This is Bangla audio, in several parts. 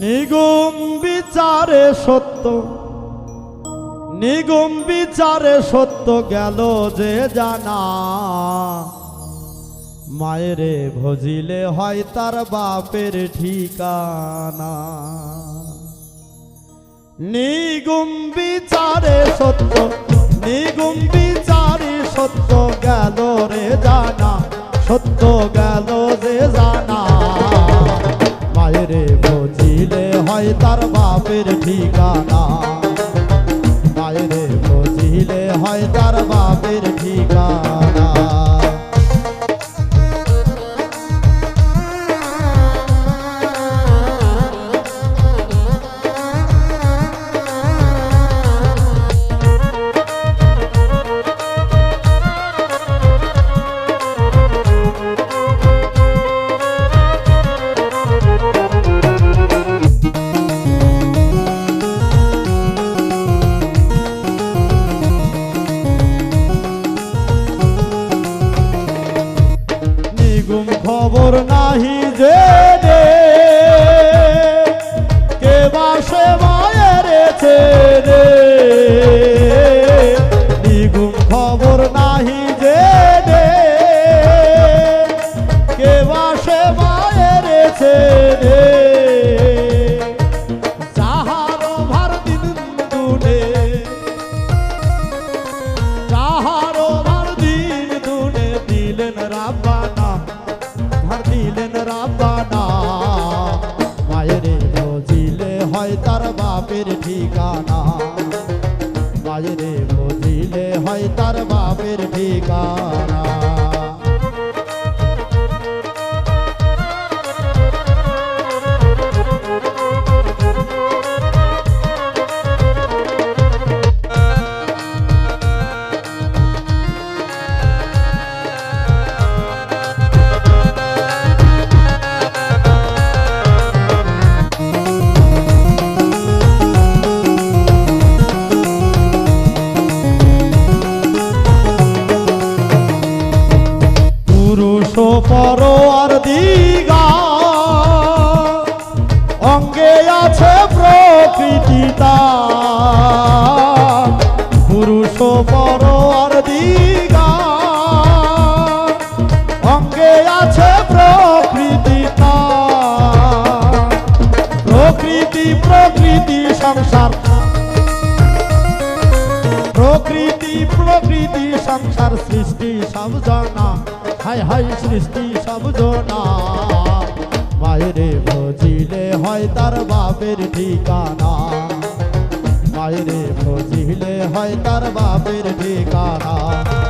নিগম বিচারে সত্য। নিগম বিচারে সত্য গেল যে জানা। মায়েরে ভজিলে হয় তার বাপের ঠিকানা। নিগুম বিচারে সত্য, নিগুম বিচারে সত্য গেল রে জানা। সত্য গেল যে জানা। তার বাপের ঠিকানা। নিগুম খবর নাহি যে বাপের ঠিকানা। বাইরে বুঝিলে হয় তার বাপের ঠিকানা। পুরুষ পর আর দিগা অঙ্গে আছে প্রকৃতিতা পুরুষ পর আর দিগা অঙ্গে আছে প্রকৃতিতা প্রকৃতি প্রকৃতি সংসার। প্রকৃতি প্রকৃতি সংসার সৃষ্টি সব জনা। হাই হাই সৃষ্টি সব না। মায়েরে ভজিলে হয় তার বাপের ঠিকানা। মায়েরে ভজিলে হয় তার বাপের ঠিকানা।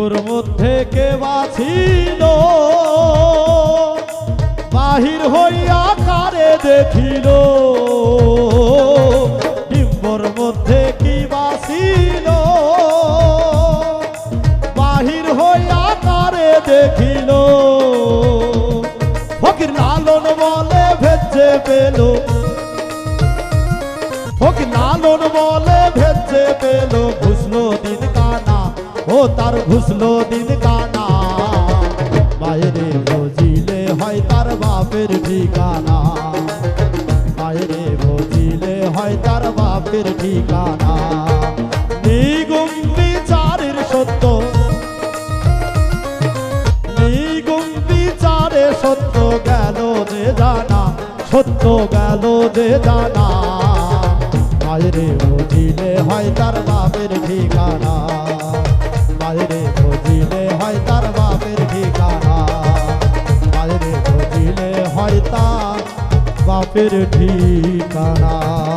ডিম্বুর মধ্যে কে বাছিল বাহির হইয়া কারে দেখিল। ডিম্বুর মধ্যে কি বাছিল বাহির হইয়া কারে দেখিল। ফকির লালন বলে ভেজে পেল। ফকির লালন বলে ভেজে পেল। ঘুষলো দিন তার ঘুষলো দিন কানা। বাইরে বুঝিলে হয় তার বাপের ঠিকানা। বাইরে বুঝিলে হয় তার বাপের ঠিকানা। সত্য। সত্য গেল যে জানা। সত্য গেল যে জানা। মায়েরে বুঝিলে হয় তার বাপের ঠিকানা। মায়েরে বুঝিলে